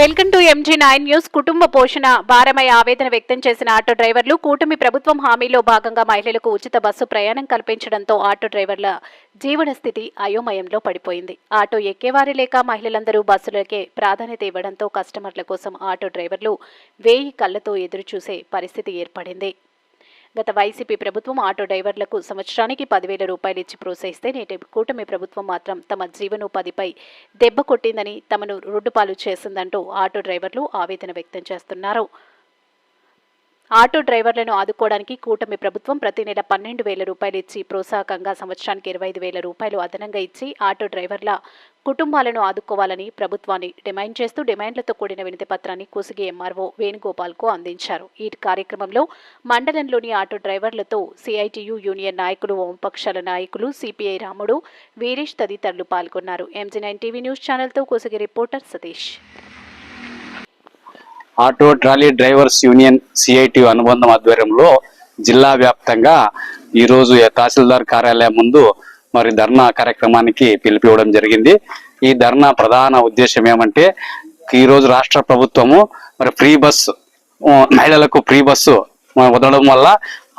Welcome to MG nine news. కుటుంబ పోషణ భారమై ఆవేదన వ్యక్తం చేసిన ఆటో డ్రైవర్లు కూటమి ప్రభుత్వం హామీలో భాగంగా మహిళలకు ఉచిత బస్సు ప్రయాణం కల్పించడంతో ఆటో డ్రైవర్ల జీవన స్థితి అయోమయంలో పడిపోయింది. ఆటో ఎక్కేవారే లేక మహిళలందరూ బస్సులకే ప్రాధాన్యత ఇవ్వడంతో కస్టమర్ల కోసం ఆటో డ్రైవర్లు వేయి కళ్ళతో ఎదురుచూసే పరిస్థితి ఏర్పడింది. గత వైసీపీ ప్రభుత్వం ఆటో డ్రైవర్లకు సంవత్సరానికి పదివేల రూపాయలు ఇచ్చి ప్రోత్సహిస్తే నేటి కూటమి ప్రభుత్వం మాత్రం తమ జీవనోపాధిపై దెబ్బ కొట్టిందని తమను రోడ్డుపాలు చేసిందంటూ ఆటో డ్రైవర్లు ఆవేదన వ్యక్తం చేస్తున్నారు. ఆటో డ్రైవర్లను ఆదుకోవడానికి కూటమి ప్రభుత్వం ప్రతి నెల పన్నెండు వేల రూపాయలు ఇచ్చి ప్రోత్సాహకంగా సంవత్సరానికి ఇరవై ఐదు వేల రూపాయలు అదనంగా ఇచ్చి ఆటో డ్రైవర్ల కుటుంబాలను ఆదుకోవాలని ప్రభుత్వాన్ని డిమాండ్ చేస్తూ డిమాండ్లతో కూడిన వినతి పత్రాన్ని కుసిగి ఎంఆర్ఓ వేణుగోపాల్కు అందించారు. ఈ కార్యక్రమంలో మండలంలోని ఆటో డ్రైవర్లతో సిఐటియు యూనియన్ నాయకులు వామపక్షాల నాయకులు సిపిఐ రాముడు వీరేష్ తదితరులు పాల్గొన్నారు. ఎంజీ నైన్ టీవీ న్యూస్ ఛానల్తో కుసిగి reporter Satish. Auto trolley drivers union CIT అనుబంధం ఆధ్వర్యంలో జిల్లా వ్యాప్తంగా ఈరోజు తహసీల్దార్ కార్యాలయం ముందు మరి ధర్నా కార్యక్రమానికి పిలిపివ్వడం జరిగింది. ఈ ధర్నా ప్రధాన ఉద్దేశం ఏమంటే ఈరోజు రాష్ట్ర ప్రభుత్వము మరి ఫ్రీ బస్ మహిళలకు ఫ్రీ బస్సు వదలడం వల్ల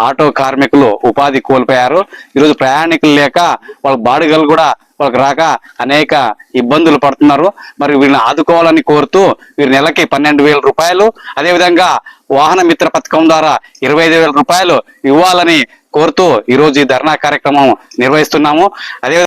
ఆటో కార్మికులు ఉపాధి కోల్పోయారు. ఈరోజు ప్రయాణికులు లేక వాళ్ళ బాడుగలు కూడా వాళ్ళకి రాక అనేక ఇబ్బందులు పడుతున్నారు. మరి వీళ్ళని ఆదుకోవాలని కోరుతూ వీరి నెలకి పన్నెండు వేల రూపాయలు అదేవిధంగా వాహన మిత్ర పథకం ద్వారా ఇరవై ఐదు వేల రూపాయలు ఇవ్వాలని కోరుతూ ఈ రోజు ఈ ధర్నా కార్యక్రమం నిర్వహిస్తున్నాము. అదే